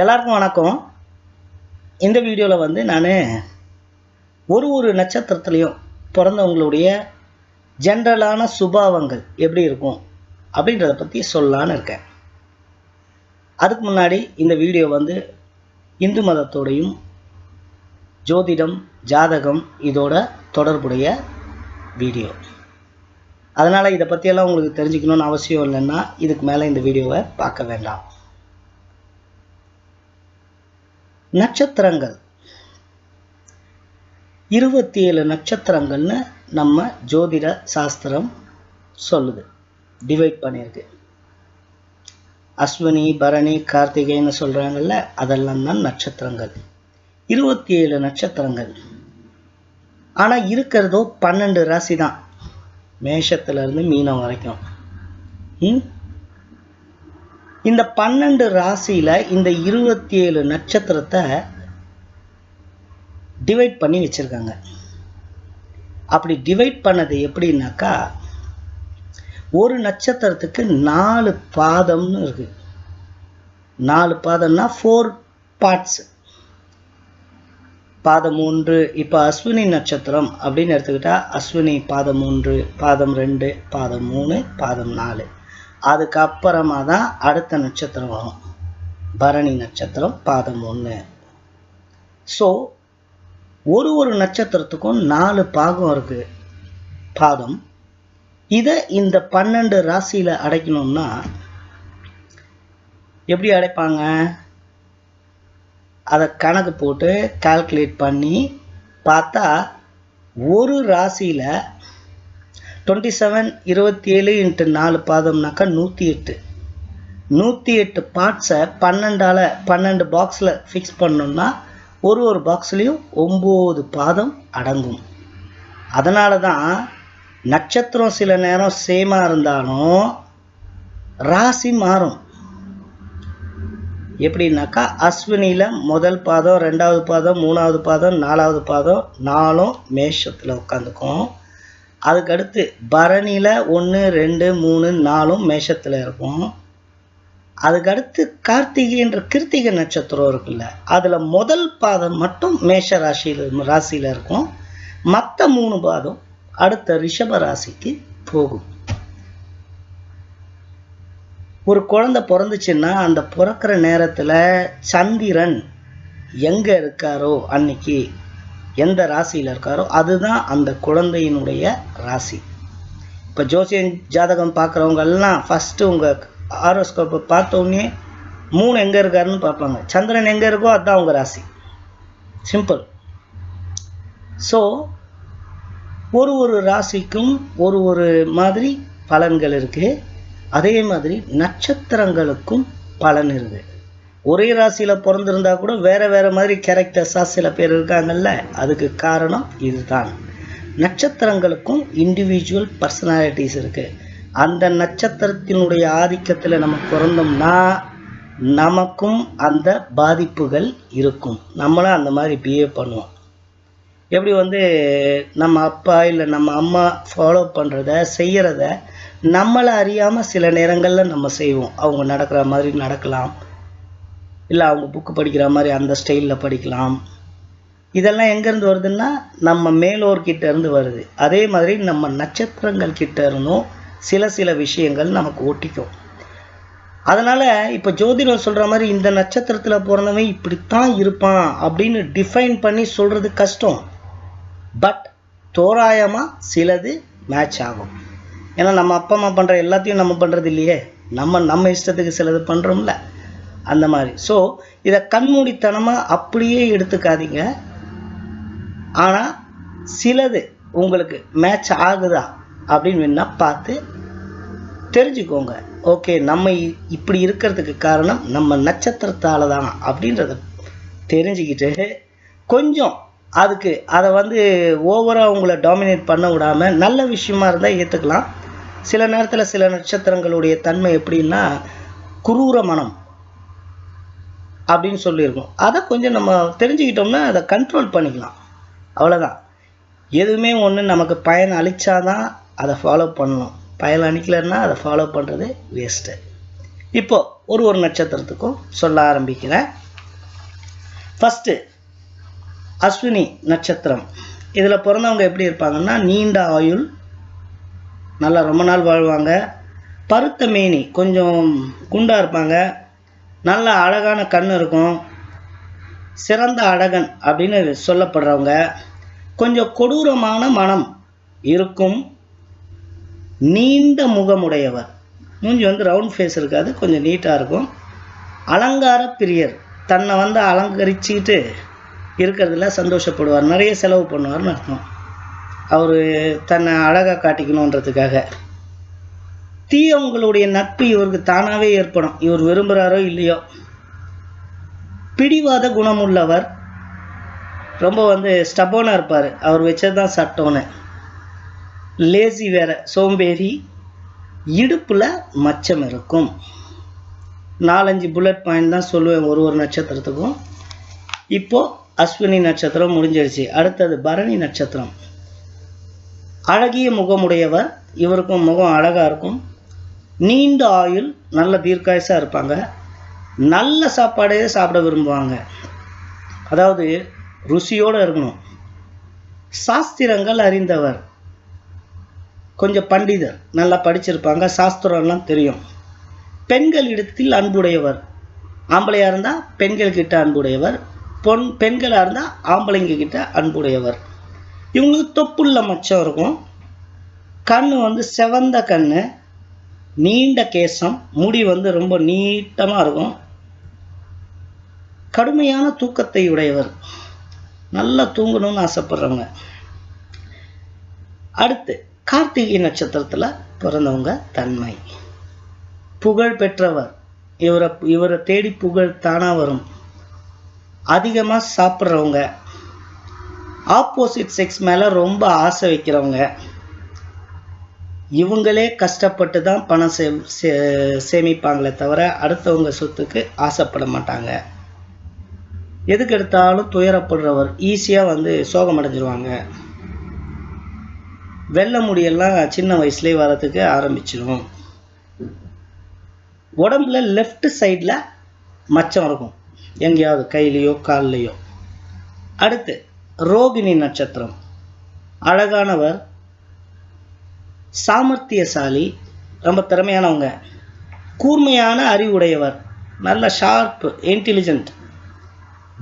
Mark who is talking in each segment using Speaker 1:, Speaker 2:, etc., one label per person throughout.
Speaker 1: எல்லாருக்கும் வணக்கம். இந்த வீடியோவில் வந்து நான் ஒரு ஒரு நட்சத்திரத்துலேயும் பிறந்தவங்களுடைய ஜென்ரலான சுபாவங்கள் எப்படி இருக்கும் அப்படின்றத பற்றி சொல்லலான்னு இருக்கேன். அதுக்கு முன்னாடி இந்த வீடியோ வந்து இந்து மதத்தோடையும் ஜோதிடம் ஜாதகம் இதோட தொடர்புடைய வீடியோ. அதனால் இதை பற்றியெல்லாம் உங்களுக்கு தெரிஞ்சுக்கணும்னு அவசியம் இல்லைன்னா இதுக்கு மேலே இந்த வீடியோவை பார்க்க வேண்டாம். நட்சத்திரங்கள். இருபத்தி ஏழு நட்சத்திரங்கள்னு நம்ம ஜோதிட சாஸ்திரம் சொல்லுது. டிவைட் பண்ணியிருக்கு. அஸ்வினி பரணி கார்த்திகைன்னு சொல்கிறாங்கல்ல அதெல்லாம் தான் நட்சத்திரங்கள். இருபத்தி ஏழு நட்சத்திரங்கள். ஆனால் இருக்கிறதோ பன்னெண்டு ராசி தான் மேஷத்துலேருந்து மீனம் வரைக்கும். ம்? இந்த பன்னெண்டு ராசியில் இந்த இருபத்தி ஏழு நட்சத்திரத்தை டிவைட் பண்ணி வச்சுருக்காங்க. அப்படி டிவைட் பண்ணது எப்படின்னாக்கா ஒரு நட்சத்திரத்துக்கு நாலு பாதம்னு இருக்குது நாலு பாதம்னா ஃபோர் பார்ட்ஸ் பாதம் ஒன்று இப்போ அஸ்வினி நட்சத்திரம் அப்படின்னு எடுத்துக்கிட்டால் அஸ்வினி பாதம் ஒன்று பாதம் ரெண்டு பாதம் மூணு பாதம் நாலு. அதுக்கப்புறமா தான் அடுத்த நட்சத்திரம் வரும். பரணி நட்சத்திரம் பாதம் ஒன்று ஸோ ஒரு ஒரு நட்சத்திரத்துக்கும் நாலு பாகம் இருக்கு. பாதம். இதை இந்த பன்னெண்டு ராசியில் அடைக்கணும்னா எப்படி அடைப்பாங்க? அதை கணக்கு போட்டு கால்குலேட் பண்ணி பார்த்தா ஒரு ராசியில் டுவெண்ட்டி செவன் இருபத்தி ஏழு இன்ட்டு நாலு பாதம்னாக்கா நூற்றி எட்டு. நூற்றி எட்டு பார்ட்ஸை பன்னெண்டால் பன்னெண்டு பாக்ஸில் ஃபிக்ஸ் பண்ணோம்னா ஒரு ஒரு பாக்ஸ்லேயும் ஒம்பது பாதம் அடங்கும். அதனால தான் நட்சத்திரம் சில நேரம் சேமாக இருந்தாலும் ராசி மாறும். எப்படின்னாக்கா அஸ்வினியில் முதல் பாதம் ரெண்டாவது பாதம் மூணாவது பாதம் நாலாவது பாதம் நாலும் மேஷத்தில் உட்காந்துக்கும். அதுக்கடுத்து பரணியில் ஒன்று ரெண்டு மூணு நாலும் மேஷத்தில் இருக்கும். அதுக்கடுத்து கார்த்திகைன்ற கிருத்திகை நட்சத்திரம் இருக்குல்ல அதில் முதல் பாதம் மட்டும் மேஷ ராசியில் ராசியில் இருக்கும். மற்ற மூணு பாதம் அடுத்த ரிஷப ராசிக்கு போகும். ஒரு குழந்தை பிறந்துச்சுன்னா அந்த பிறக்கிற நேரத்தில் சந்திரன் எங்கே இருக்காரோ அன்னைக்கு எந்த ராசியில் இருக்காரோ அதுதான் அந்த குழந்தையினுடைய ராசி. இப்போ ஜோசியன் ஜாதகம் பார்க்குறவங்க எல்லாம் ஃபஸ்ட்டு உங்கள் ஆரோஸ்கோப்பை பார்த்தோன்னே மூணு எங்கே இருக்காருன்னு பார்ப்பாங்க. சந்திரன் எங்கே இருக்கோ அதுதான் உங்கள் ராசி. சிம்பிள் ஸோ ஒரு ஒரு ராசிக்கும் ஒரு ஒரு மாதிரி பலன்கள் இருக்குது அதே மாதிரி நட்சத்திரங்களுக்கும் பலன் இருக்குது ஒரே ராசியில் பிறந்திருந்தா கூட வேறு வேறு மாதிரி கேரக்டர்ஸாக சில பேர் இருக்காங்கல்ல அதுக்கு காரணம் இதுதான். நட்சத்திரங்களுக்கும் இண்டிவிஜுவல் பர்சனாலிட்டிஸ் இருக்குது அந்த நட்சத்திரத்தினுடைய ஆதிக்கத்தில் நம்ம பிறந்தோம்னா நமக்கும் அந்த பாதிப்புகள் இருக்கும். நம்மளும் அந்த மாதிரி பிஹேவ் பண்ணுவோம். எப்படி வந்து நம்ம அப்பா இல்லை நம்ம அம்மா ஃபாலோ பண்ணுறத செய்கிறத நம்மளை அறியாமல் சில நேரங்களில் நம்ம செய்வோம். அவங்க நடக்கிற மாதிரி நடக்கலாம். இல்லை அவங்க புக்கு படிக்கிற மாதிரி அந்த ஸ்டைலில் படிக்கலாம். இதெல்லாம் எங்கேருந்து வருதுன்னா நம்ம மேலோர்கிட்ட இருந்து வருது. அதே மாதிரி நம்ம நட்சத்திரங்கள் கிட்ட இருந்தும் சில சில விஷயங்கள் நமக்கு ஒட்டிக்கும். அதனால் இப்போ ஜோதிடம் சொல்கிற மாதிரி இந்த நட்சத்திரத்தில் பிறந்தவன் இப்படித்தான் இருப்பான் அப்படின்னு டிஃபைன் பண்ணி சொல்கிறது கஷ்டம். பட் தோராயமாக சிலது மேட்ச் ஆகும். ஏன்னா நம்ம அப்பா அம்மா பண்ணுற எல்லாத்தையும் நம்ம பண்ணுறது இல்லையே. நம்ம நம்ம இஷ்டத்துக்கு சிலது பண்ணுறோம்ல அந்த மாதிரி. ஸோ இதை கண்மூடித்தனமாக அப்படியே எடுத்துக்காதீங்க. ஆனால் சிலது உங்களுக்கு மேட்ச் ஆகுதா அப்படின்னு வேணால் பார்த்து தெரிஞ்சுக்கோங்க. ஓகே நம்ம இப்படி இருக்கிறதுக்கு காரணம் நம்ம நட்சத்திரத்தால் தான் அப்படின்றத தெரிஞ்சுக்கிட்டு கொஞ்சம் அதுக்கு அதை வந்து ஓவராக உங்களை டாமினேட் பண்ண விடாமல் நல்ல விஷயமா இருந்தால் ஏற்றுக்கலாம் சில நேரத்தில் சில நட்சத்திரங்களுடைய தன்மை எப்படின்னா குரூர மனம். அப்படின்னு சொல்லியிருக்கோம். அதை கொஞ்சம் நம்ம தெரிஞ்சுக்கிட்டோம்னா அதை கண்ட்ரோல் பண்ணிக்கலாம். அவ்வளோதான் எதுவுமே ஒன்று நமக்கு பயன் அளித்தாதான் அதை ஃபாலோ பண்ணணும். பயன் அளிக்கலன்னா அதை ஃபாலோ பண்ணுறது வேஸ்ட்டு இப்போ ஒரு ஒரு நட்சத்திரத்துக்கும் சொல்ல ஆரம்பிக்கிறேன். ஃபஸ்ட்டு அஸ்வினி நட்சத்திரம். இதில் பிறந்தவங்க எப்படி இருப்பாங்கன்னா நீண்ட ஆயுள் நல்லா ரொம்ப நாள் வாழ்வாங்க. பருத்த மேனி கொஞ்சம் குண்டாக இருப்பாங்க. நல்ல அழகான கண் இருக்கும். சிறந்த அழகன் அப்படின்னு சொல்லப்படுறவங்க கொஞ்சம் கொடூரமான மனம் இருக்கும். நீண்ட முகமுடையவர். மூஞ்சி வந்து ரவுண்ட் ஃபேஸ் இருக்காது கொஞ்சம் நீட்டாக இருக்கும். அலங்கார பிரியர். தன்னை வந்து அலங்கரிச்சுக்கிட்டு இருக்கிறதுல சந்தோஷப்படுவார். நிறைய செலவு பண்ணுவார்னு அர்த்தம். அவர் தன்னை அழகாக காட்டிக்கணுன்றதுக்காக. தீயவங்களுடைய நட்பு இவருக்கு தானாகவே ஏற்படும். இவர் விரும்புகிறாரோ இல்லையோ. பிடிவாத குணமுள்ளவர் ரொம்ப வந்து ஸ்டபோனாக இருப்பார். அவர் வச்சது தான் சட்டம்னு. லேசி வேற சோம்பேறி இடுப்பில் மச்சம் இருக்கும். நாலஞ்சு புல்லட் பாயிண்ட் தான் சொல்லுவேன் ஒரு ஒரு நட்சத்திரத்துக்கும். இப்போது அஸ்வினி நட்சத்திரம் முடிஞ்சிருச்சு. அடுத்தது பரணி நட்சத்திரம். அழகிய முகமுடையவர். இவருக்கும் முகம் அழகாக இருக்கும். நீண்ட ஆயுள் நல்ல தீர்க்காயசாக இருப்பாங்க. நல்ல சாப்பாடே சாப்பிட விரும்புவாங்க. அதாவது ருசியோடு இருக்கணும். சாஸ்திரங்கள் அறிந்தவர். கொஞ்சம் பண்டிதர் நல்லா படிச்சிருப்பாங்க சாஸ்திரம்லாம் தெரியும். பெண்களிடத்தில் அன்புடையவர். ஆம்பளையாக இருந்தால் பெண்கள் கிட்ட அன்புடையவர். பொன் பெண்களாக இருந்தால் ஆம்பளைங்க கிட்ட அன்புடையவர். இவங்களுக்கு தொப்புள்ள மச்சம் இருக்கும். கண் வந்து செவந்த கண் நீண்ட கேசம் முடி வந்து ரொம்ப நீட்டமாக இருக்கும். கடுமையான தூக்கத்தை உடையவர். நல்லா தூங்கணும்னு ஆசைப்படுறவங்க. அடுத்து கார்த்திகை நட்சத்திரத்தில் பிறந்தவங்க தன்மை. புகழ் பெற்றவர். இவரை இவரை தேடி புகழ் தானாக வரும். அதிகமாக சாப்பிட்றவங்க. ஆப்போசிட் செக்ஸ் மேலே ரொம்ப ஆசை வைக்கிறவங்க. இவங்களே கஷ்டப்பட்டு தான் பணம் சே சே- சேமிப்பாங்களே தவிர அடுத்தவங்க சொத்துக்கு ஆசைப்பட மாட்டாங்க. எதுக்கு எடுத்தாலும் துயரப்படுறவர் ஈஸியாக வந்து சோகமடைஞ்சிருவாங்க. வெள்ள முடியெல்லாம் சின்ன வயசுலேயே வரதுக்கு ஆரம்பிச்சிடும் உடம்புல லெஃப்ட் சைடில் மச்சம் இருக்கும். எங்கேயாவது கையிலையோ கால்லையோ. அடுத்து ரோகிணி நட்சத்திரம். அழகானவர் சாமர்த்தியசாலி ரொம்ப திறமையானவங்க. கூர்மையான அறிவுடையவர் நல்ல ஷார்ப்பு இன்டெலிஜென்ட்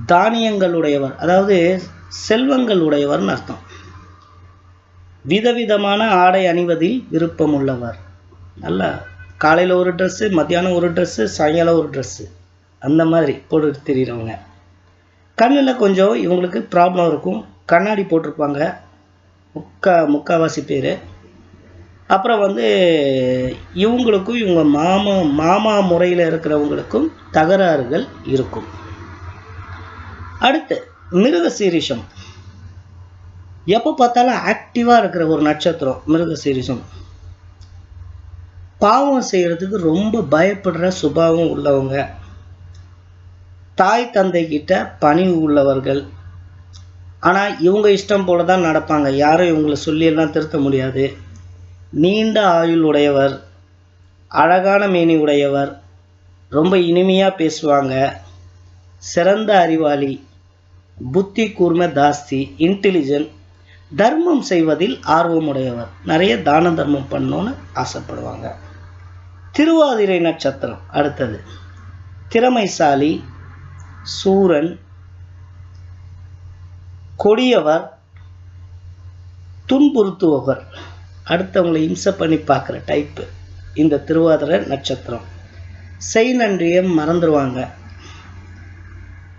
Speaker 1: தானியங்கள் உடையவர் அதாவது செல்வங்கள் உடையவர்னு அர்த்தம். விதவிதமான ஆடை அணிவதில் விருப்பமுள்ளவர். நல்லா காலையில் ஒரு ட்ரெஸ்ஸு மத்தியானம் ஒரு ட்ரெஸ்ஸு சாயங்காலம் ஒரு ட்ரெஸ்ஸு அந்த மாதிரி போட்டு தெரியுறவங்க. கண்ணில் கொஞ்சம் இவங்களுக்கு ப்ராப்ளம் இருக்கும். கண்ணாடி போட்டிருப்பாங்க. முக்கா முக்காவாசி பேர். அப்புறம் வந்து இவங்களுக்கும் இவங்க மாமா மாமா முறையில் இருக்கிறவங்களுக்கும் தகராறுகள் இருக்கும். அடுத்து மிருக சீரிஷம் எப்போ பார்த்தாலும் ஆக்டிவாக இருக்கிற ஒரு நட்சத்திரம் மிருக சீரிஷம் பாவம் செய்கிறதுக்கு ரொம்ப பயப்படுற சுபாவம் உள்ளவங்க. தாய் தந்தைக்கிட்ட பணிவு உள்ளவர்கள். ஆனால் இவங்க இஷ்டம் போல தான் நடப்பாங்க. யாரும் இவங்களை சொல்லியெல்லாம் திருத்த முடியாது. நீண்ட ஆயுள் உடையவர் அழகான மேனி உடையவர் ரொம்ப இனிமையாக பேசுவாங்க. சிறந்த அறிவாளி புத்தி கூர்மை தாஸ்தி இன்டெலிஜென்ட் தர்மம் செய்வதில் ஆர்வமுடையவர். நிறைய தான தர்மம் பண்ணணும்னு ஆசைப்படுவாங்க. திருவாதிரை நட்சத்திரம் அடுத்தது. திறமைசாலி சூரன் கொடியவர் துன்புறுத்துபவர். அடுத்தவங்களை இம்சை பண்ணி பார்க்குற டைப்பு இந்த திருவாதிரை நட்சத்திரம். செய் நன்றியை மறந்துடுவாங்க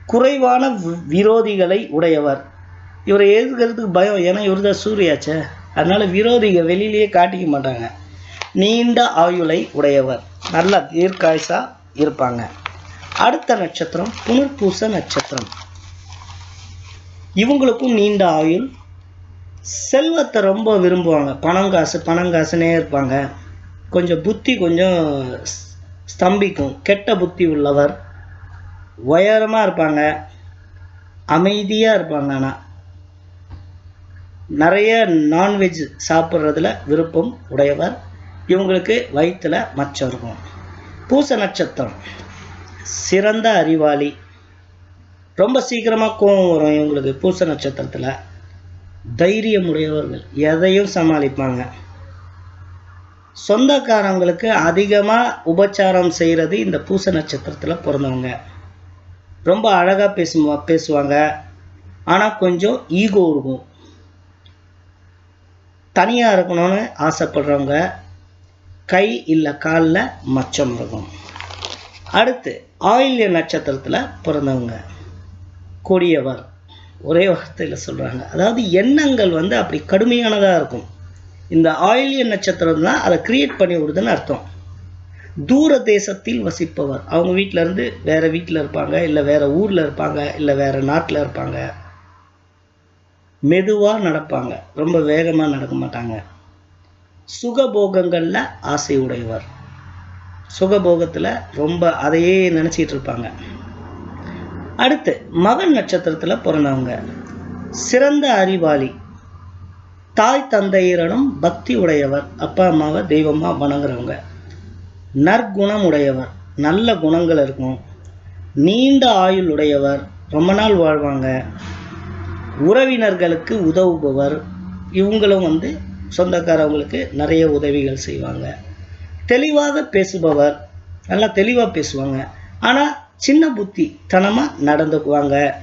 Speaker 1: குறைவான வி- விரோதிகளை உடையவர். இவரை எழுதுகிறதுக்கு பயம் ஏன்னா இவர் தான் சூரியாச்சே. அதனால் விரோதிகள் வெளியிலேயே காட்டிக்க மாட்டாங்க. நீண்ட ஆயுளை உடையவர். நல்ல தீர்க்காயசாக இருப்பாங்க. அடுத்த நட்சத்திரம் புனர்பூச நட்சத்திரம். இவங்களுக்கும் நீண்ட ஆயுள் செல்வத்தை ரொம்ப விரும்புவாங்க. பணம் காசு பணம் காசுனே இருப்பாங்க. கொஞ்சம் புத்தி கொஞ்சம் ஸ்தம்பிக்கும். கெட்ட புத்தி உள்ளவர் உயரமாக இருப்பாங்க. அமைதியாக இருப்பாங்க ஆனால் நிறைய நான்வெஜ் சாப்பிட்றதுல விருப்பம் உடையவர். இவங்களுக்கு வயிற்றில் மச்சம் இருக்கும். பூச நட்சத்திரம். சிறந்த அறிவாளி. ரொம்ப சீக்கிரமாக கோவம் வரும் இவங்களுக்கு பூச நட்சத்திரத்தில். தைரியமுடையவர்கள் எதையும் சமாளிப்பாங்க. சொந்தக்காரங்களுக்கு அதிகமாக உபச்சாரம் செய்கிறது இந்த பூச நட்சத்திரத்தில் பிறந்தவங்க. ரொம்ப அழகாக பேசு பேசுவாங்க. ஆனால் கொஞ்சம் ஈகோ இருக்கும். தனியாக இருக்கணும்னு ஆசைப்படுறவங்க கை இல்லை காலில் மச்சம் இருக்கும். அடுத்து ஆயில்ய நட்சத்திரத்தில் பிறந்தவங்க. கொடியவர். ஒரே வார்த்தையில் சொல்கிறாங்க அதாவது எண்ணங்கள் வந்து அப்படி கடுமையானதாக இருக்கும். இந்த ஆயிலிய நட்சத்திரம் தான் அதை கிரியேட் பண்ணி விடுதுன்னு அர்த்தம். தூர தேசத்தில் வசிப்பவர். அவங்க வீட்டிலேருந்து இருந்து வேற வீட்டில் இருப்பாங்க இல்லை வேற ஊரில் இருப்பாங்க இல்லை வேற நாட்டில் இருப்பாங்க. மெதுவாக நடப்பாங்க. ரொம்ப வேகமாக நடக்க மாட்டாங்க. சுகபோகங்களில் ஆசை உடையவர் சுகபோகத்தில் ரொம்ப அதையே நினச்சிட்டு இருப்பாங்க. அடுத்து மகன் நட்சத்திரத்தில் பிறந்தவங்க. சிறந்த அறிவாளி. தாய் தந்தையரிடம் பக்தி உடையவர். அப்பா அம்மாவை தெய்வமாக வணங்குறவங்க. நற்குணம் உடையவர். நல்ல குணங்கள் இருக்கும். நீண்ட ஆயுள் உடையவர். ரொம்ப நாள் வாழ்வாங்க. உறவினர்களுக்கு உதவுபவர். இவங்களும் வந்து சொந்தக்காரவங்களுக்கு நிறைய உதவிகள் செய்வாங்க. தெளிவாக பேசுபவர். நல்லா தெளிவாக பேசுவாங்க. ஆனால் சின்ன புத்தி தனமாக நடந்துக்குவாங்க.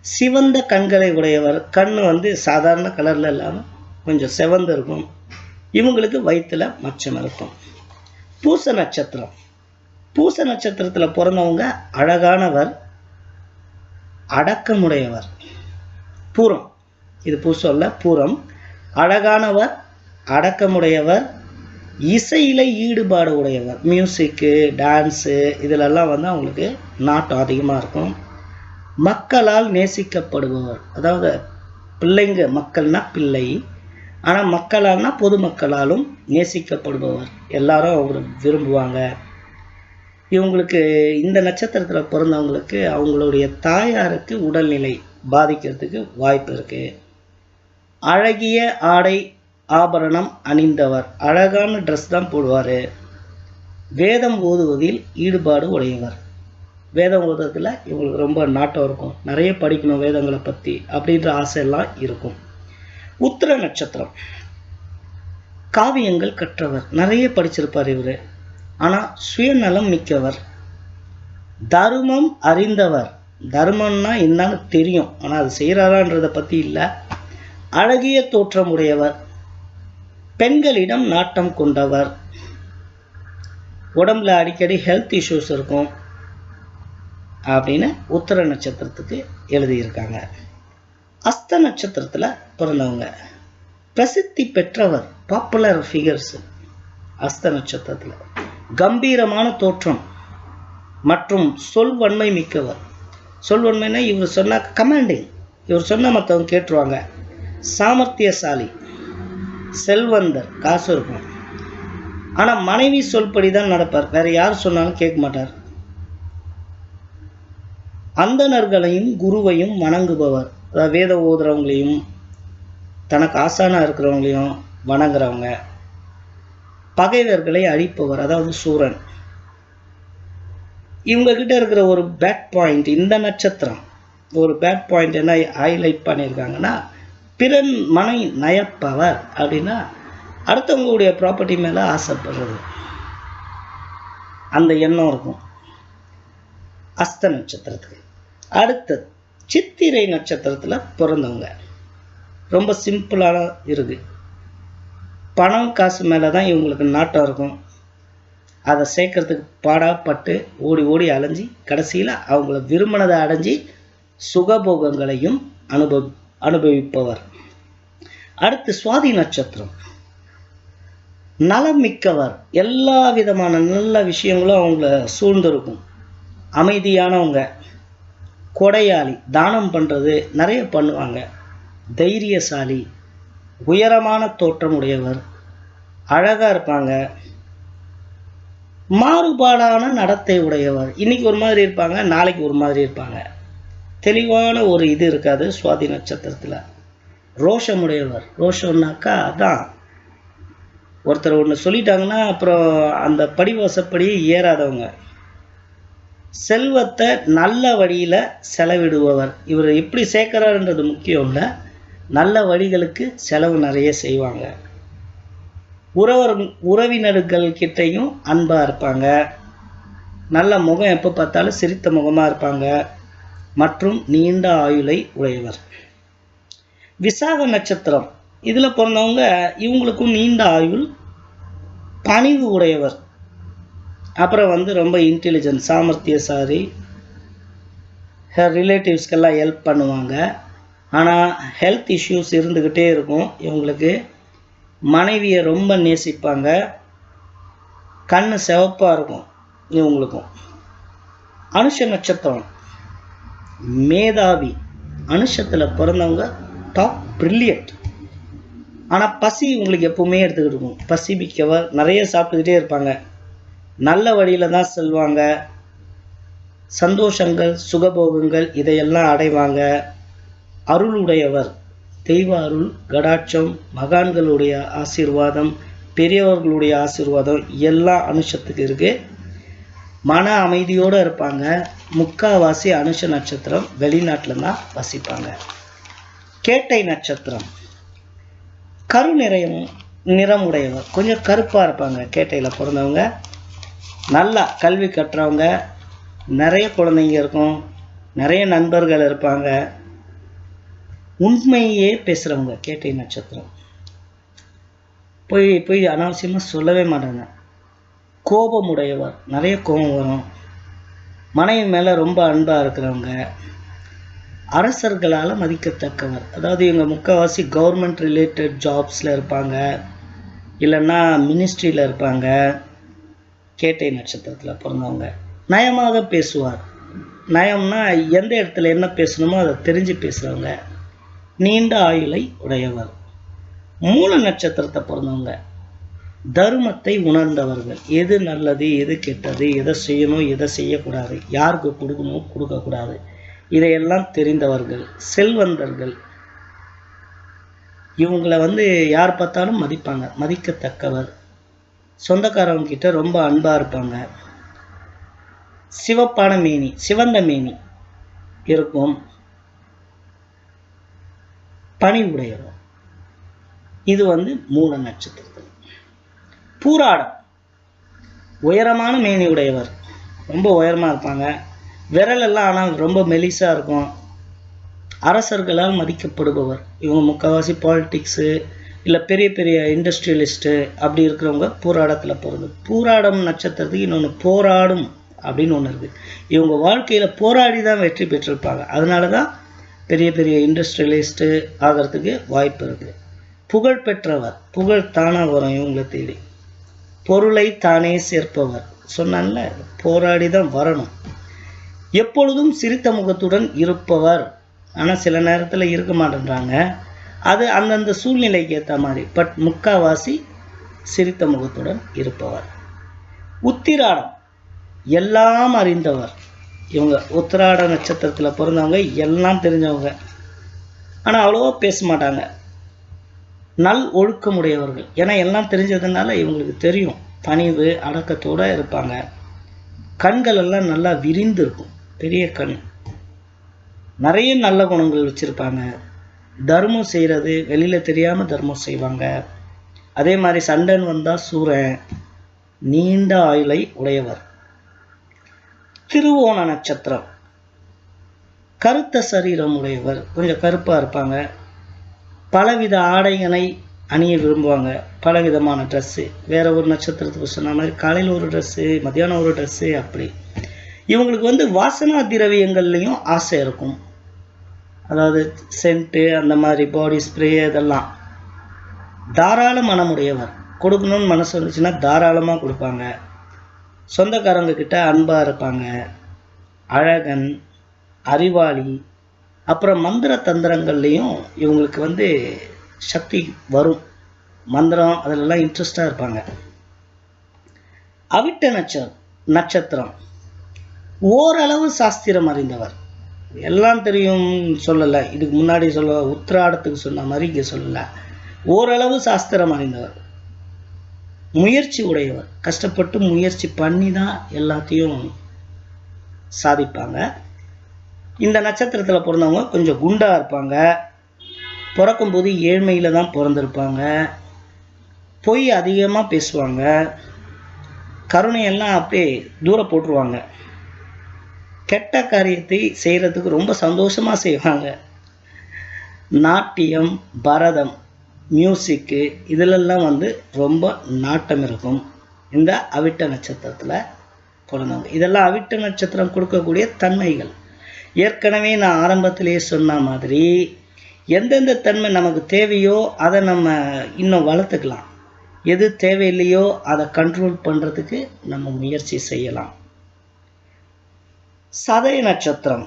Speaker 1: சிவந்த கண்களை உடையவர். கண் வந்து சாதாரண கலரில் இல்லாமல் கொஞ்சம் செவந்து இருக்கும். இவங்களுக்கு வயிற்றுல மச்சம் இருக்கும். பூச நட்சத்திரம். பூச நட்சத்திரத்தில் பிறந்தவங்க அழகானவர் அடக்கமுடையவர். பூரம். இது பூசல்ல பூரம். அழகானவர் அடக்கமுடையவர் இசையில் ஈடுபாடு உடையவர். மியூசிக்கு டான்ஸு இதிலெல்லாம் வந்து அவங்களுக்கு நாட்டம் அதிகமாக இருக்கும். மக்களால் நேசிக்கப்படுபவர். அதாவது பிள்ளைங்க மக்கள்னா பிள்ளை. ஆனால் மக்களால்னா பொதுமக்களாலும் நேசிக்கப்படுபவர். எல்லாரும் அவங்க விரும்புவாங்க. இவங்களுக்கு இந்த நட்சத்திரத்தில் பிறந்தவங்களுக்கு அவங்களுடைய தாயாருக்கு உடல்நிலை பாதிக்கிறதுக்கு வாய்ப்பு இருக்குது அழகிய ஆடை ஆபரணம் அணிந்தவர். அழகான ட்ரெஸ் தான் போடுவார். வேதம் ஓதுவதில் ஈடுபாடு உடையவர். வேதம் ஓதுறதுல இவங்களுக்கு ரொம்ப நாட்டம் இருக்கும். நிறைய படிக்கணும் வேதங்களை பற்றி அப்படின்ற ஆசையெல்லாம் இருக்கும். உத்திர நட்சத்திரம். காவியங்கள் கற்றவர். நிறைய படிச்சிருப்பார் இவர். ஆனால் சுயநலம் மிக்கவர். தர்மம் அறிந்தவர். தர்மம்னா என்னன்னு தெரியும். ஆனால் அது செய்கிறாரான்றதை பற்றி இல்லை. அழகிய தோற்றம் உடையவர். பெண்களிடம் நாட்டம் கொண்டவர். உடம்புல அடிக்கடி ஹெல்த் இஷ்யூஸ் இருக்கும். அப்படின்னு உத்தர நட்சத்திரத்துக்கு எழுதியிருக்காங்க. அஸ்த நட்சத்திரத்தில் பிறந்தவங்க. பிரசித்தி பெற்றவர் பாப்புலர் ஃபிகர்ஸ் அஸ்த நட்சத்திரத்தில். கம்பீரமான தோற்றம் மற்றும் சொல்வன்மை மிக்கவர். சொல்வன்மைனா இவர் சொன்னால் கமாண்டிங் இவர் சொன்ன மற்றவங்க கேட்டுருவாங்க. சாமர்த்தியசாலி. செல்வந்தர் காசு இருக்கும். ஆனால் மனைவி சொல்படி தான் நடப்பார். வேற யார் சொன்னாலும் கேட்க மாட்டார். அந்தணர்களையும் குருவையும் வணங்குபவர். அதாவது வேத ஓதுறவங்களையும் தனக்கு ஆசானாக இருக்கிறவங்களையும் வணங்குறவங்க. பகைவர்களை அழிப்பவர். அதாவது சூரன். இவங்க கிட்ட இருக்கிற ஒரு பேட் பாயிண்ட் இந்த நட்சத்திரம் ஒரு பேட் பாயிண்ட் என்ன ஹைலைட் பண்ணியிருக்காங்கன்னா பிறன் மனை நயப்பவர் அப்படின்னா அடுத்தவங்களுடைய ப்ராப்பர்ட்டி மேலே ஆசைப்படுறது. அந்த எண்ணம் இருக்கும். அஸ்த நட்சத்திரத்துக்கு. அடுத்தது சித்திரை நட்சத்திரத்தில் பிறந்தவங்க. ரொம்ப சிம்பிளான இருக்குது பணம் காசு மேலே தான் இவங்களுக்கு நாட்டம் இருக்கும். அதை சேர்க்கறதுக்கு பாடாப்பட்டு ஓடி ஓடி அலைஞ்சி கடைசியில் அவங்கள விரும்பினதை அடைஞ்சி சுகபோகங்களையும் அனுபவி அனுபவிப்பவர். அடுத்து சுவாதி நட்சத்திரம். நலம் மிக்கவர் எல்லா விதமான நல்ல விஷயங்களும் அவங்கள சூழ்ந்திருக்கும். அமைதியானவங்க. கொடையாளி. தானம் பண்ணுறது நிறைய பண்ணுவாங்க. தைரியசாலி. உயரமான தோற்றம் உடையவர். அழகாக இருப்பாங்க. மாறுபாடான நடத்தை உடையவர். இன்னைக்கு ஒரு மாதிரி இருப்பாங்க நாளைக்கு ஒரு மாதிரி இருப்பாங்க. தெளிவான ஒரு இது இருக்காது சுவாதி நட்சத்திரத்தில். ரோஷமுடையவர். ரோஷம்னாக்கா அதான். ஒருத்தர் ஒன்று சொல்லிட்டாங்கன்னா அப்புறம் அந்த படிவாசப்படி ஏறாதவங்க. செல்வத்தை நல்ல வழியில் செலவிடுபவர். இவர் எப்படி சேர்க்கிறாருன்றது முக்கியம் இல்லை. நல்ல வழிகளுக்கு செலவு நிறைய செய்வாங்க. உறவர் உறவினர்கள் கிட்டையும் அன்பாக இருப்பாங்க. நல்ல முகம் எப்போ பார்த்தாலும் சிரித்த முகமாக இருப்பாங்க. மற்றும் நீண்ட ஆயுளை உடையவர். விசாக நட்சத்திரம். இதில் பிறந்தவங்க இவங்களுக்கும் நீண்ட ஆயுள் பணிவு உடையவர். அப்புறம் வந்து ரொம்ப இன்டெலிஜென்ட் சாமர்த்தியசாரி ரிலேட்டிவ்ஸ்க்கெல்லாம் ஹெல்ப் பண்ணுவாங்க. ஆனால் ஹெல்த் இஷ்யூஸ் இருந்துக்கிட்டே இருக்கும். இவங்களுக்கு மனைவியை ரொம்ப நேசிப்பாங்க. கண் சிவப்பாக இருக்கும் இவங்களுக்கும். அனுஷ நட்சத்திரம். மேதாவி அனுஷத்தில் பிறந்தவங்க டாப் பிரில்லியன்ட் ஆனால் பசி உங்களுக்கு எப்பவுமே எடுத்துக்கிட்டு இருக்கும். பசி மிக்கவர் நிறைய சாப்பிட்டுக்கிட்டே இருப்பாங்க. நல்ல வழியில் தான் செல்வாங்க. சந்தோஷங்கள் சுகபோகங்கள் இதையெல்லாம் அடைவாங்க. அருளுடையவர். தெய்வ அருள் கடாட்சம் மகான்களுடைய ஆசீர்வாதம் பெரியவர்களுடைய ஆசீர்வாதம் எல்லாம் அனுஷத்துக்கு இருக்கு. மன அமைதியோடு இருப்பாங்க. முக்காவாசி அனுஷ நட்சத்திரம் வெளிநாட்டில் தான் வசிப்பாங்க. கேட்டை நட்சத்திரம். கரு நிறையம் நிறமுடையவர் கொஞ்சம் கருப்பாக இருப்பாங்க கேட்டையில் பிறந்தவங்க. நல்லா கல்வி கற்றவங்க. நிறைய குழந்தைங்க இருக்கும். நிறைய நண்பர்கள் இருப்பாங்க. உண்மையே பேசுகிறவங்க கேட்டை நட்சத்திரம். போய் போய் அனாவசியமாக சொல்லவே மாட்டாங்க. கோபமுடையவர். நிறைய கோபம் வரும். மனைவி மேலே ரொம்ப அன்பாக இருக்கிறவங்க அரசர்களால் மதிக்கத்தக்கவர். அதாவது இவங்க முக்கால்வாசி கவர்மெண்ட் ரிலேட்டட் ஜாப்ஸில் இருப்பாங்க. இல்லைன்னா மினிஸ்ட்ரியில் இருப்பாங்க. கேட்டை நட்சத்திரத்தில் பிறந்தவங்க. நயமாக பேசுவார். நயம்னா எந்த இடத்துல என்ன பேசணுமோ அதை தெரிஞ்சு பேசுகிறவங்க நீண்ட ஆயுளை உடையவர். மூல நட்சத்திரத்தை பிறந்தவங்க. தர்மத்தை உணர்ந்தவர்கள். எது நல்லது எது கெட்டது எதை செய்யணும் எதை செய்யக்கூடாது யாருக்கு கொடுக்கணும் கொடுக்கக்கூடாது. இதையெல்லாம் தெரிந்தவர்கள் செல்வந்தர்கள். இவங்களை வந்து யார் பார்த்தாலும் மதிப்பாங்க மதிக்கத்தக்கவர். சொந்தக்காரவங்க கிட்ட ரொம்ப அன்பா இருப்பாங்க. சிவப்பான மேனி சிவந்த மேனி இருக்கும். பணி உடையவர் இது வந்து மூல நட்சத்திரம். பூராடம். உயரமான மேனி உடையவர் ரொம்ப உயரமாக இருப்பாங்க. விரலெல்லாம் ஆனால் ரொம்ப மெலிசாக இருக்கும். அரசர்களால் மதிக்கப்படுபவர். இவங்க முக்கால்வாசி பாலிட்டிக்ஸு இல்லை பெரிய பெரிய இண்டஸ்ட்ரியலிஸ்ட்டு அப்படி இருக்கிறவங்க பூராடத்தில் போகிறது பூராடம் நட்சத்திரத்துக்கு இன்னொன்று போராடும் அப்படின்னு ஒன்று இருக்குது இவங்க வாழ்க்கையில் போராடி தான் வெற்றி பெற்றிருப்பாங்க. அதனால தான் பெரிய பெரிய இண்டஸ்ட்ரியலிஸ்ட்டு ஆகிறதுக்கு வாய்ப்பு இருக்குது புகழ் பெற்றவர் புகழ் தானாக வரும் இவங்களை தேடி. பொருளை தானே சேர்ப்பவர். சொன்னான்ல போராடி தான் வரணும். எப்பொழுதும் சிரித்த முகத்துடன் இருப்பவர். ஆனால் சில நேரத்தில் இருக்க மாட்டேன்றாங்க. அது அந்தந்த சூழ்நிலைக்கு ஏற்ற மாதிரி. பட் முக்காவாசி சிரித்த முகத்துடன் இருப்பவர். உத்திராடம். எல்லாம் அறிந்தவர். இவங்க உத்திராட நட்சத்திரத்தில் பிறந்தவங்க எல்லாம் தெரிஞ்சவங்க. ஆனால் அவ்வளோவா பேச மாட்டாங்க. நல் ஒழுக்கமுடையவர்கள். ஏன்னா எல்லாம் தெரிஞ்சதுனால இவங்களுக்கு தெரியும். பணிவு அடக்கத்தோட இருப்பாங்க. கண்கள் எல்லாம் நல்லா விரிந்து இருக்கும் பெரிய கண். நிறைய நல்ல குணங்கள் வச்சுருப்பாங்க. தர்மம் செய்கிறது வெளியில் தெரியாமல் தர்மம் செய்வாங்க. அதே மாதிரி சண்டன் வந்தால் சூரன் நீண்ட ஆயுளை உடையவர். திருவோண நட்சத்திரம். கருத்த சரீரம் உடையவர். கொஞ்சம் கருப்பாக இருப்பாங்க. பலவித ஆடைகளை அணிய விரும்புவாங்க. பலவிதமான ட்ரெஸ்ஸு வேறு ஒரு நட்சத்திரத்துக்கு சொன்ன மாதிரி காலையில் ஒரு ட்ரெஸ்ஸு மத்தியானம் ஒரு ட்ரெஸ்ஸு அப்படி. இவங்களுக்கு வந்து வாசனா திரவியங்கள்லேயும் ஆசை இருக்கும். அதாவது சென்ட்டு அந்த மாதிரி பாடி ஸ்ப்ரே இதெல்லாம். தாராள மனமுடையவர். கொடுக்கணும்னு மனசு வந்துச்சுன்னா தாராளமாக கொடுப்பாங்க. சொந்தக்காரங்க கிட்ட அன்பாக இருப்பாங்க. அழகன் அறிவாளி அப்புறம் மந்திர தந்திரங்கள்லேயும் இவங்களுக்கு வந்து சக்தி வரும். மந்திரம் அதிலெல்லாம் இன்ட்ரெஸ்டாக இருப்பாங்க. அவிட்ட நட்சத்திரம் நட்சத்திரம். ஓரளவு சாஸ்திரம் அறிந்தவர். எல்லாம் தெரியும் சொல்லலை. இதுக்கு முன்னாடி சொல்ல உத்திராடத்துக்கு சொன்ன மாதிரி இங்கே சொல்லலை. ஓரளவு சாஸ்திரம் அறிந்தவர். முயற்சி உடையவர். கஷ்டப்பட்டு முயற்சி பண்ணி தான் எல்லாத்தையும் சாதிப்பாங்க. இந்த நட்சத்திரத்தில் பிறந்தவங்க கொஞ்சம் குண்டாக இருப்பாங்க. பிறக்கும்போது ஏழ்மையில் தான் பிறந்திருப்பாங்க. பொய் அதிகமாக பேசுவாங்க. கருணையெல்லாம் அப்படியே தூர போட்டுருவாங்க. கெட்ட காரியத்தை செய்கிறதுக்கு ரொம்ப சந்தோஷமாக செய்வாங்க. நாட்டியம் பரதம் மியூசிக்கு இதிலெல்லாம் வந்து ரொம்ப நாட்டம் இருக்கும். இந்த அவிட்ட நட்சத்திரத்தில் பிறந்தவங்க. இதெல்லாம் அவிட்ட நட்சத்திரம் கொடுக்கக்கூடிய தன்மைகள். ஏற்கனவே நான் ஆரம்பத்திலேயே சொன்ன மாதிரி எந்தெந்த தன்மை நமக்கு தேவையோ அதை நம்ம இன்னும் வளர்த்துக்கலாம். எது தேவையில்லையோ அதை கண்ட்ரோல் பண்ணுறதுக்கு நம்ம முயற்சி செய்யலாம். சதய நட்சத்திரம்.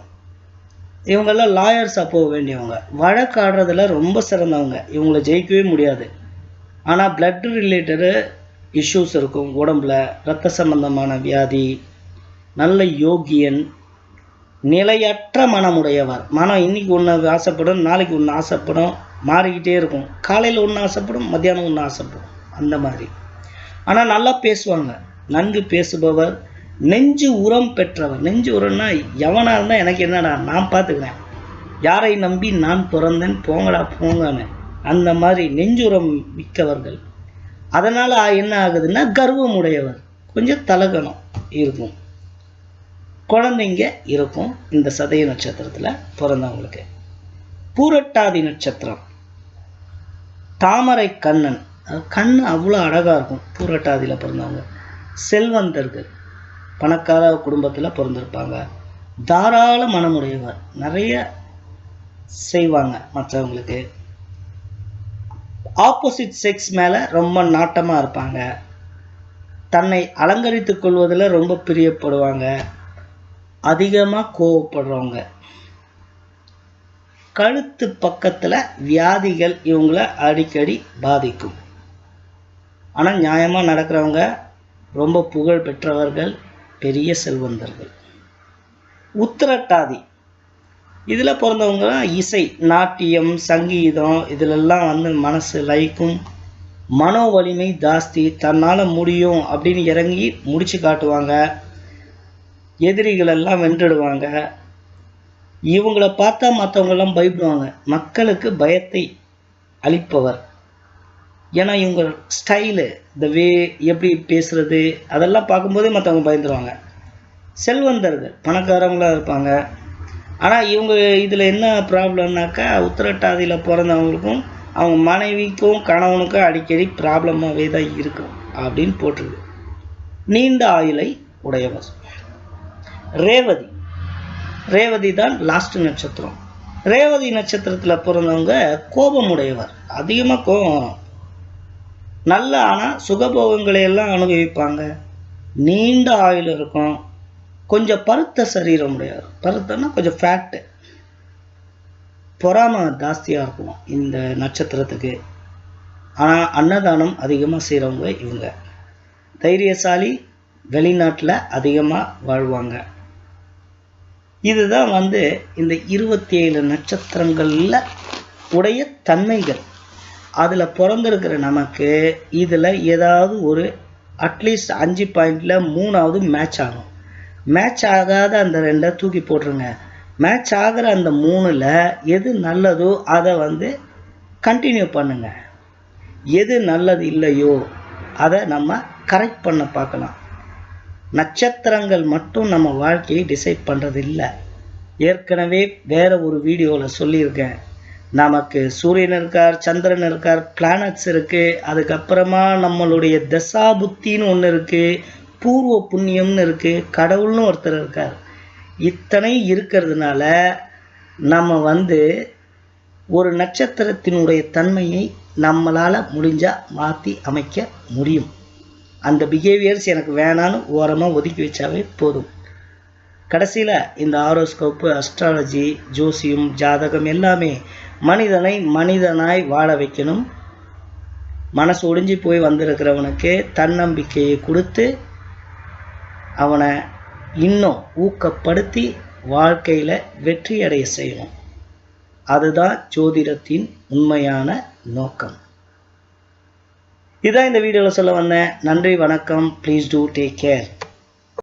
Speaker 1: இவங்கெல்லாம் லாயர்ஸாக போக வேண்டியவங்க. வழக்காடுறதுல ரொம்ப சிறந்தவங்க. இவங்களை ஜெயிக்கவே முடியாது. ஆனால் பிளட் ரிலேட்டடு இஷ்யூஸ் இருக்கும். உடம்புல ரத்த சம்பந்தமான வியாதி நல்ல யோகியன் நிலையற்ற மனமுடையவர். மனம் இன்னைக்கு ஒன்று ஆசைப்படும் நாளைக்கு ஒன்று ஆசைப்படும் மாறிக்கிட்டே இருக்கும். காலையில் ஒன்று ஆசைப்படும் மத்தியானம் ஒன்று ஆசைப்படும். அந்த மாதிரி. ஆனால் நல்லா பேசுவாங்க. நன்கு பேசுபவர் நெஞ்சு உரம் பெற்றவர். நெஞ்சு உரம்னா எவனாக இருந்தால் எனக்கு என்னடா நான் பார்த்துக்கிறேன் யாரை நம்பி நான் பிறந்தேன் போங்கடா போங்கன்னு. அந்த மாதிரி நெஞ்சுரம் மிக்கவர்கள். அதனால் என்ன ஆகுதுன்னா கர்வம் உடையவர் கொஞ்சம் தலகணம் இருக்கும். குழந்தைங்க இருக்கும் இந்த சதய நட்சத்திரத்தில் பிறந்தவங்களுக்கு. பூரட்டாதி நட்சத்திரம். தாமரை கண்ணன். கண் அவ்வளோ அழகாக இருக்கும் பூரட்டாதியில் பிறந்தவங்க. செல்வந்தர்கள். பணக்கார குடும்பத்தில் பிறந்திருப்பாங்க. தாராள மனமுடையவர். நிறைய செய்வாங்க மற்றவங்களுக்கு. ஆப்போசிட் செக்ஸ் மேலே ரொம்ப நாட்டமாக இருப்பாங்க. தன்னை அலங்கரித்துக் கொள்வதில் ரொம்ப பிரியப்படுவாங்க. அதிகமாக கோவப்படுறவங்க. கழுத்து பக்கத்தில் வியாதிகள் இவங்களை அடிக்கடி பாதிக்கும். ஆனால் நியாயமாக நடக்கிறவங்க ரொம்ப புகழ் பெற்றவர்கள் பெரிய செல்வந்தர்கள். உத்திரட்டாதி. இதில் பிறந்தவங்க இசை நாட்டியம் சங்கீதம் இதிலெல்லாம் வந்து மனசு லயிக்கும். மனோ வலிமை ஜாஸ்தி. தன்னால் முடியும் அப்படின்னு இறங்கி முடிச்சு காட்டுவாங்க. எதிரிகளெல்லாம் வென்றுடுவாங்க. இவங்கள பார்த்தா மற்றவங்கெல்லாம் பயப்படுவாங்க. மக்களுக்கு பயத்தை அளிப்பவர். ஏன்னா இவங்க ஸ்டைலு இந்த வே எப்படி பேசுகிறது அதெல்லாம் பார்க்கும்போதே மற்றவங்க பயந்துருவாங்க. செல்வந்தர்கள் பணக்காரங்களாக இருப்பாங்க. ஆனால் இவங்க இதில் என்ன ப்ராப்ளம்னாக்கா உத்திரட்டாதியில் பிறந்தவங்களுக்கும் அவங்க மனைவிக்கும் கணவனுக்கும் அடிக்கடி ப்ராப்ளமாகவே தான் இருக்கும் அப்படின்னு போட்டிருக்கு. நீண்ட ஆயுளை உடையவர். ரேவதி. ரேவதி தான் லாஸ்ட் நட்சத்திரம். ரேவதி நட்சத்திரத்தில் பிறந்தவங்க கோபமுடையவர். அதிகமாக கோபம் வரும். நல்ல ஆனால் சுகபோகங்களை எல்லாம் அனுபவிப்பாங்க. நீண்ட ஆயுள் இருக்கும். கொஞ்சம் பருத்த சரீரம் உடையவர். பருத்தன்னா கொஞ்சம் ஃபேட்டு பொறாமை ஜாஸ்தியாக இருக்கும் இந்த நட்சத்திரத்துக்கு. ஆனால் அன்னதானம் அதிகமாக செய்கிறவங்க இவங்க. தைரியசாலி வெளிநாட்டில் அதிகமாக வாழ்வாங்க. இதுதான் வந்து இந்த இருபத்தி ஏழு நட்சத்திரங்களில் உடைய தன்மைகள். அதில் பிறந்திருக்கிற நமக்கு இதில் ஏதாவது ஒரு அட்லீஸ்ட் அஞ்சு பாயிண்டில் மூணாவது மேட்ச் ஆகும். மேட்ச் ஆகாத அந்த ரெண்டை தூக்கி போட்டுருங்க. மேட்ச் ஆகிற அந்த மூணில் எது நல்லதோ அதை வந்து கண்டினியூ பண்ணுங்க. எது நல்லது இல்லையோ அதை நம்ம கரெக்ட் பண்ண பார்க்கலாம். நட்சத்திரங்கள் மட்டும் நம்ம வாழ்க்கையை டிசைட் பண்ணுறது இல்லை ஏற்கனவே வேற ஒரு வீடியோவில் சொல்லியிருக்கேன். நமக்கு சூரியன் இருக்கார் சந்திரன் இருக்கார் பிளானட்ஸ் இருக்குது அதுக்கப்புறமா நம்மளுடைய தசா புத்தின்னு ஒன்று இருக்குது பூர்வ புண்ணியம்னு இருக்குது கடவுள்னு ஒருத்தர் இருக்கார். இத்தனை இருக்கிறதுனால நம்ம வந்து ஒரு நட்சத்திரத்தினுடைய தன்மையை நம்மளால் முடிஞ்சால் மாற்றி அமைக்க முடியும். அந்த பிஹேவியர்ஸ் எனக்கு வேணான்னு ஓரமாக ஒதுக்கி வச்சாவே போதும். கடைசியில் இந்த ஆரோஸ்கோப்பு அஸ்ட்ராலஜி ஜோசியம் ஜாதகம் எல்லாமே மனிதனை மனிதனாய் வாழ வைக்கணும். மனசு ஒடிஞ்சு போய் வந்திருக்கிறவனுக்கு தன்னம்பிக்கையை கொடுத்து அவனை இன்னும் ஊக்கப்படுத்தி வாழ்க்கையில் வெற்றி அடைய செய்யணும். அதுதான் ஜோதிடத்தின் உண்மையான நோக்கம். இதான் இந்த வீடியோவில் சொல்ல வந்தேன். நன்றி வணக்கம். Please do take care